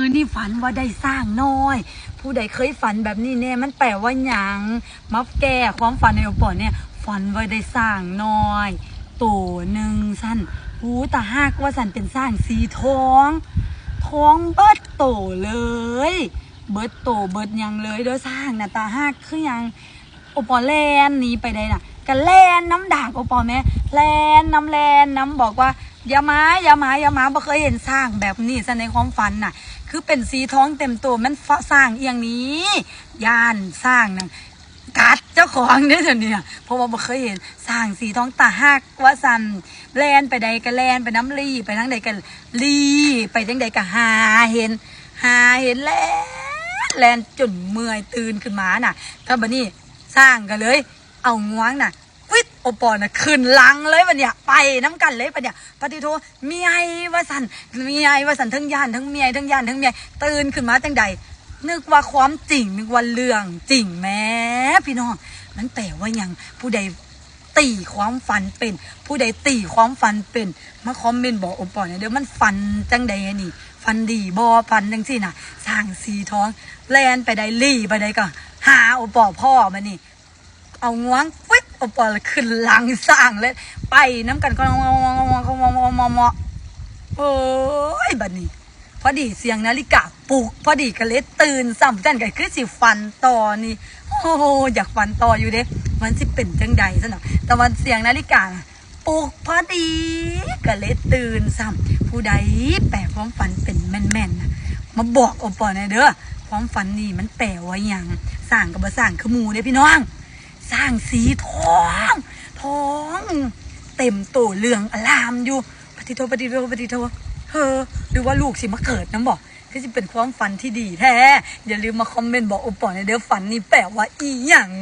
คืนนี่ฝันว่าได้สร้างน้อย ผู้ใดเคยฝันแบบนี้เนี่ยมันแปลว่าหยังมัฟแก่ความฝันในอปอเนี่ยฝันว่าได้สร้างน้อยตัวหนึ่งสั้นหูตาหักว่าสันเป็นสร้างสีทองท้องเบิดโตเลย เบิดโตเบิดยังเลยเด้อสร้างนะตาหักคือยังอปอแลนนี้ไปได้น่ะ ก็แลนน้ำด่างโอปอแม่แลนน้ำแลนน้ำบอกว่าอย่ามาอย่ามาอย่ามาบ่เคยเห็นสร้างแบบนี้ซะในความฝันน่ะ คือเป็นสีท้องเต็มตัวมันสร้างเอียงนี้ย่านสร้างนั่นกัดเจ้าของเนี่ยเดี๋ยวนี้เพราะว่าบ่เคยเห็นสร้างสีท้องตาหักว่าสันแลนไปใดก็แลนไปน้ำลีไปทั้งใดก็ลีไปทั้งใดก็หาเห็น หาเห็นแลนแลนจนเมื่อยตื่นขึ้นมาน่ะก็บัดนี้สร้างกันเลย เอางวงน่ะวิทโอปอน่ะขึ้นลังเลยบัดเนี่ยไปน้ำกันเลยบัดเนี่ยปฏิโทเมียว่าสันเมียว่าสันทั้งย่านทั้งเมียทั้งย่านทั้งเมียตื่นขึ้นมาจังใดนึกว่าความจริงนึกว่าเรื่องจริงแม่พี่น้องมันแปลว่ายังผู้ใดตีความฝันเป็น ผู้ใดตีความฝันเป็นมาคอมเมนต์บอกโอปอเนี่ยเดี๋ยวมันฝันจังใดอะนี่ฝันดีบอฝันจังสิน่ะสร้างสีท้องแลนไปได้ลี่ไปได้ก็หาโอปอพ่อมานี่ เอางวงฟิตโอปอลขึ้นหลังสร้างเลย ไปน้ำกันก็มองมองมองมองมองมองมองโอ้ยบัดนี้ พอดีเสียงนาฬิกาปลุกพอดีก็เลยตื่นซ้ำจันก็คือสิฟันต่อนี่โอ้โหอยากฟันต่ออยู่เด้มันสิเป็นจังใดซะหน่อยแต่วันเสียงนาฬิกาปลุกพอดีก็เลยตื่นซ้ำผู้ใดแปลความฝันเป็นแม่นๆนะมาบอกโอปอหน่อยเด้อความฝันนี่มันแปลว่าหยังสร้างกับบ่สร้างคือมูเด้พี่น้อง สร้างสีทองทองเต็มโตเหลืองอลามอยู่ปฏิโทปฏิโทปฏิโทเฮ้อหรือว่าลูกสิมาเกิดน้ำบอกก็จะเป็นความฝันที่ดีแท้ อย่าลืมมาคอมเมนต์บอกโอปอในเดี๋ยวฝันนี่แปลว่าอีหยัง